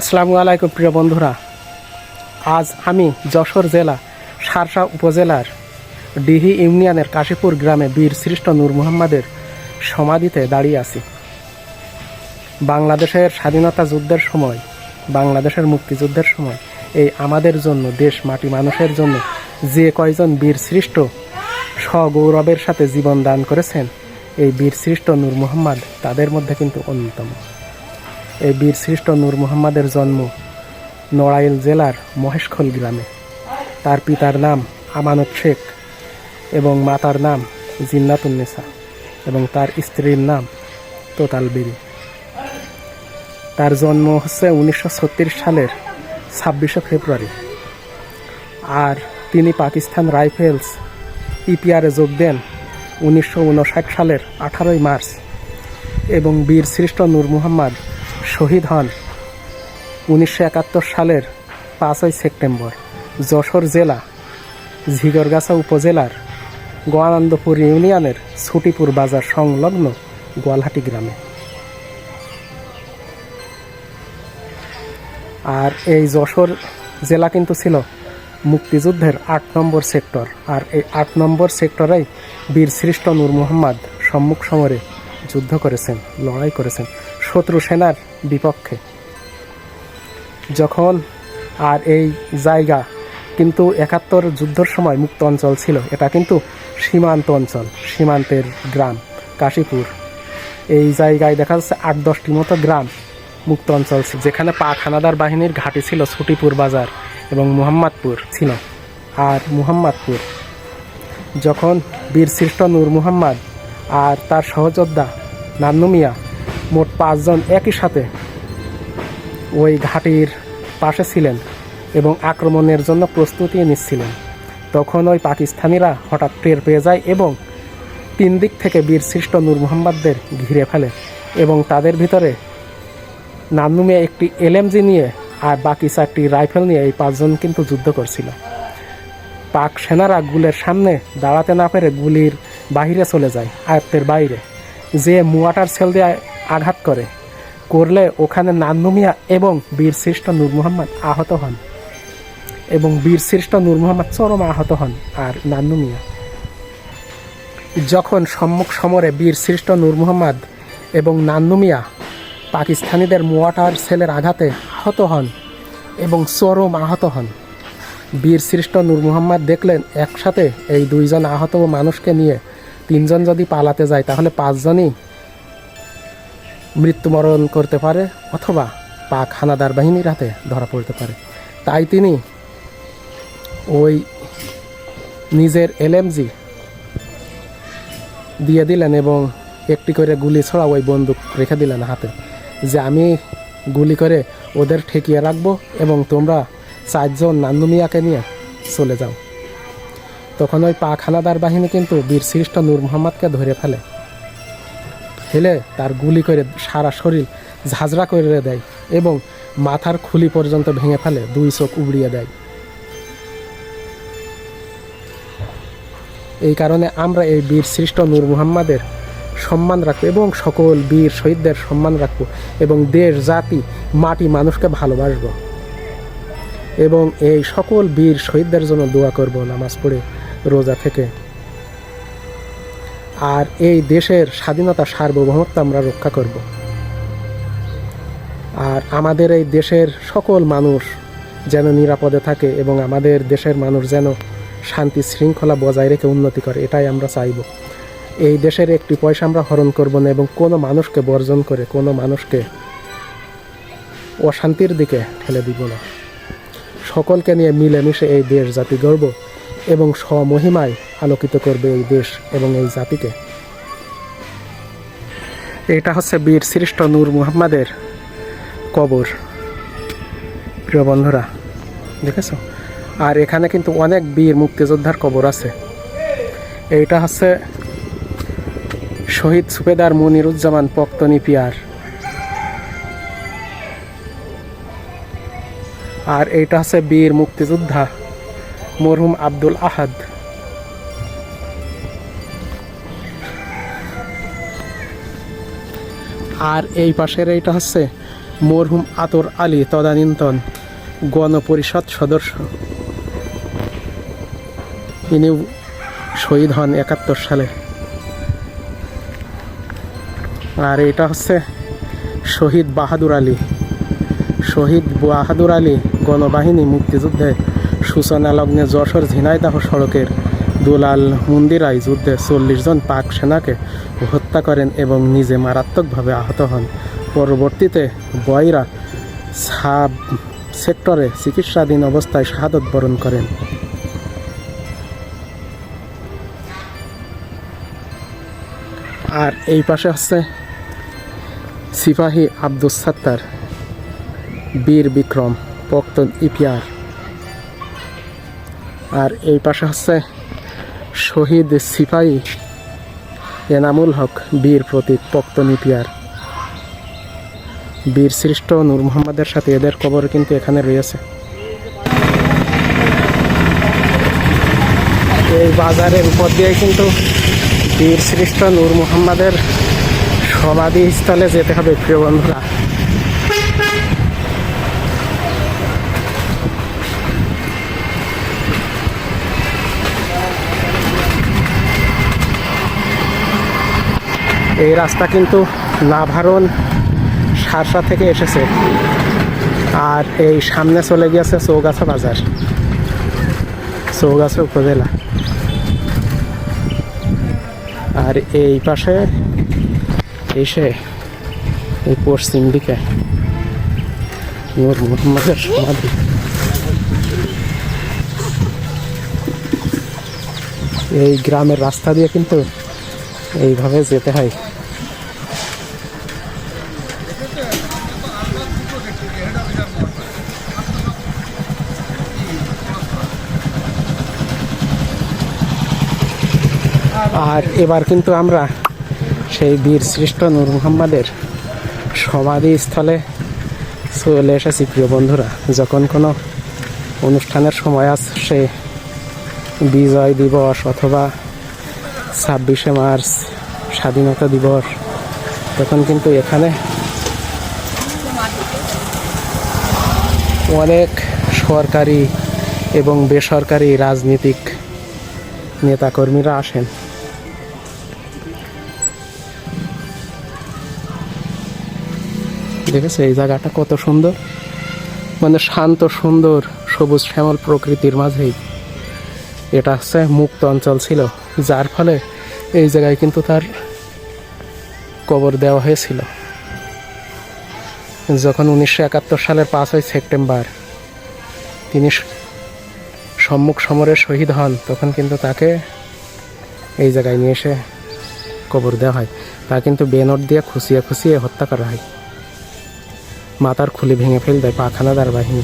আসসালামু আলাইকুম প্রিয় বন্ধুরা। আজ আমি যশোর জেলা, সারসা উপজেলার ডিহি ইউনিয়নের কাশীপুর গ্রামে বীর শ্রেষ্ঠ নূর মুহাম্মাদের সমাধিতে দাঁড়িয়ে আছি। বাংলাদেশের স্বাধীনতা যুদ্ধের সময়, বাংলাদেশের মুক্তিযুদ্ধের সময়, এই আমাদের জন্য, দেশ মাটি মানুষের জন্য যে কয়জন বীর সৃষ্ট সগৌরবের সাথে জীবন দান করেছেন, এই বীর সৃষ্ট নূর মুহাম্মদ তাদের মধ্যে কিন্তু অন্যতম। এই বীর শ্রেষ্ঠ নূর মুহাম্মাদের জন্ম নড়াইল জেলার মহেশখল গ্রামে। তার পিতার নাম আমানত শেখ এবং মাতার নাম জিন্নাতুন্নেসা এবং তার স্ত্রীর নাম তোতাল বিবি। তার জন্ম হচ্ছে উনিশশো সালের ছাব্বিশে ফেব্রুয়ারি। আর তিনি পাকিস্তান রাইফেলস ইপিআরে যোগ দেন উনিশশো উনষাট সালের আঠারোই মার্চ এবং বীর শ্রেষ্ঠ নূর মুহাম্মদ শহীদ হন উনিশশো একাত্তর সালের পাঁচই সেপ্টেম্বর, যশোর জেলা, ঝিগরগাছা উপজেলার গোয়ানন্দপুর ইউনিয়নের ছুটিপুর বাজার সংলগ্ন গোয়ালহাটি গ্রামে। আর এই যশোর জেলা কিন্তু ছিল মুক্তিযুদ্ধের আট নম্বর সেক্টর, আর এই আট নম্বর সেক্টরেই বীর শ্রেষ্ঠ নূর মোহাম্মদ সম্মুখ সমরে যুদ্ধ করেছেন, লড়াই করেছেন। শত্রু সেনার বিপক্ষে। যখন আর এই জায়গা কিন্তু একাত্তর যুদ্ধের সময় মুক্ত অঞ্চল ছিল, এটা কিন্তু সীমান্ত অঞ্চল, সীমান্তের গ্রাম, কাশীপুর। এই জায়গায় দেখা যাচ্ছে আট দশটি মতো গ্রাম মুক্ত অঞ্চল যেখানে পাক হানাদার বাহিনীর ঘাঁটি ছিল, ছুটিপুর বাজার এবং মুহাম্মদপুর ছিল। আর মুহাম্মদপুর, যখন বীর শ্রেষ্ঠ নূর মুহাম্মদ আর তার সহযোদ্ধা নান্নু মিয়া মোট পাঁচজন একই সাথে ওই ঘাটির পাশে ছিলেন এবং আক্রমণের জন্য প্রস্তুতি নিচ্ছিলেন। তখন ওই পাকিস্তানিরা হঠাৎ টের পেয়ে যায় এবং তিন দিক থেকে বীর শ্রেষ্ঠ নূর মোহাম্মদদের ঘিরে ফেলে এবং তাদের ভিতরে নান্নু মিয়া একটি এলএমজি নিয়ে আর বাকি চারটি রাইফেল নিয়ে এই পাঁচজন কিন্তু যুদ্ধ করছিল। পাক সেনারা গুলের সামনে দাঁড়াতে না পেরে গুলির বাহিরে চলে যায়, আয়ত্তের বাইরে। যে মুয়াটার সেল দিয়ে আঘাত করে। করলে ওখানে নান্নু মিয়া এবং বীর শ্রেষ্ঠ নূর মোহাম্মদ আহত হন এবং বীর শ্রেষ্ঠ নূর মোহাম্মদ চরম আহত হন আর নান্নু মিয়া যখন সম্মুখ সমরে বীর শ্রেষ্ঠ নূর মোহাম্মদ এবং নান্নু মিয়া পাকিস্তানিদের মোয়াটার সেলের আঘাতে আহত হন এবং চরম আহত হন বীর শ্রেষ্ঠ নূর মুহাম্মদ দেখলেন একসাথে এই দুইজন আহত মানুষকে নিয়ে তিনজন যদি পালাতে যায়, তাহলে পাঁচজনই মৃত্যুবরণ করতে পারে অথবা পাক হানাদার বাহিনীর হাতে ধরা পড়তে পারে। তাই তিনি ওই নিজের এলএমজি দিয়ে দিলেন এবং একটি করে গুলি ছড়া ওই বন্দুক রেখে দিলেন হাতে। যে আমি গুলি করে ওদের ঠেকিয়ে রাখব এবং তোমরা চারজন নান্দু মিয়াকে নিয়ে চলে যাও। তখন ওই পাক হানাদার বাহিনী কিন্তু বীর শ্রেষ্ঠ নূর মোহাম্মদকে ধরে ফেলে। ফেলে তার গুলি করে সারা শরীর ঝাঁঝরা করে দেয় এবং মাথার খুলি পর্যন্ত ভেঙে ফেলে, দুই চোখ উবড়িয়ে দেয়। এই কারণে আমরা এই বীর সৃষ্ট নূর মুহাম্মাদের সম্মান রাখব এবং সকল বীর শহীদদের সম্মান রাখব এবং দেশ, জাতি, মাটি, মানুষকে ভালোবাসবো। এবং এই সকল বীর শহীদদের জন্য দোয়া করব নামাজ পড়ে, রোজা থেকে। আর এই দেশের স্বাধীনতা সার্বভৌমত্ব আমরা রক্ষা করব। আর আমাদের এই দেশের সকল মানুষ যেন নিরাপদে থাকে এবং আমাদের দেশের মানুষ যেন শান্তি শৃঙ্খলা বজায় রেখে উন্নতি করে, এটাই আমরা চাইব। এই দেশের একটি পয়সা আমরা হরণ করব না এবং কোনো মানুষকে বর্জন করে, কোনো মানুষকে অশান্তির দিকে ঠেলে দিব না। সকলকে নিয়ে মিলেমিশে এই দেশ জাতি গর্ব এবং স্বমহিমায় আলোকিত করবে এই দেশ এবং এই জাতিকে। এটা হচ্ছে বীর শ্রেষ্ঠ নূর মুহাম্মাদের কবর। প্রিয় বন্ধুরা, দেখেছ? আর এখানে কিন্তু অনেক বীর মুক্তিযোদ্ধার কবর আছে। এইটা হচ্ছে শহীদ সুবেদার মনিরুজ্জামান পক্তনি পিয়ার। আর এইটা হচ্ছে বীর মুক্তিযোদ্ধা মরহুম আব্দুল আহাদ। আর এই পাশের এইটা হচ্ছে মরহুম আতর আলী তদানীন্তন গণপরিষদ সদস্য। ইনি শহীদ হন একাত্তর সালে। আর এটা হচ্ছে শহীদ বাহাদুর আলী। শহীদ বাহাদুর আলী গণবাহিনী মুক্তিযুদ্ধে সূচনা লগ্নে যশোর ঝিনাইদাহ সড়কের দুলাল মন্দিরাই যুদ্ধে চল্লিশ জন পাক সেনাকে হত্যা করেন এবং নিজে মারাত্মকভাবে আহত হন। পরবর্তীতে বয়রা সাব সেক্টরে চিকিৎসাধীন অবস্থায় শাহাদত বরণ করেন। আর এই পাশে হচ্ছে সিপাহী আব্দুস সাত্তার, বীর বিক্রম, পক্তন ইপিআর। আর এই পাশে হচ্ছে শহীদ সিপাহী এনামুল হক বীর প্রতীক পক্তন ইপিআর বীর সৃষ্ট নূর মোহাম্মদের সাথে এদের কবর কিন্তু এখানে রয়েছে। এই বাজারের উপর দিয়ে কিন্তু বীর সৃষ্ট নূর মোহাম্মদের সমাধিস্থলে যেতে হবে, প্রিয় বন্ধুরা। এই রাস্তা কিন্তু নাভারণ সারসা থেকে এসেছে। আর এই সামনে চলে গিয়েছে চৌগাছা বাজার। চৌগাছা উপজেলা। আর এই পাশে এসে এই পশ্চিম দিকে সমাধি। এই গ্রামের রাস্তা দিয়ে কিন্তু এইভাবে যেতে হয়। আর এবার কিন্তু আমরা সেই বীর শ্রেষ্ঠ নূর মুহাম্মাদের সমাধিস্থলে চলে এসেছি, প্রিয় বন্ধুরা। যখন কোনো অনুষ্ঠানের সময় আসছে বিজয় দিবস অথবা ছাব্বিশে মার্চ স্বাধীনতা দিবস, তখন কিন্তু এখানে অনেক সরকারি এবং বেসরকারি রাজনীতিক নেতাকর্মীরা আসেন। দেখেছ এই জায়গাটা কত সুন্দর। মানে শান্ত, সুন্দর, সবুজ, শ্যামল প্রকৃতির মাঝেই। এটা হচ্ছে মুক্ত অঞ্চল ছিল, যার ফলে এই জায়গায় কিন্তু তার কবর দেওয়া হয়েছিল। যখন উনিশশো একাত্তর সালের পাঁচই সেপ্টেম্বর তিনি সম্মুখ সমরে শহীদ হন, তখন কিন্তু তাকে এই জায়গায় নিয়ে এসে কবর দেওয়া হয়। তা কিন্তু বেনট দিয়ে খুশিয়ে খুশিয়ে হত্যা করা হয়। মাথার খুলে ভেঙে ফেল দেয় পাখানাদার বাহিনী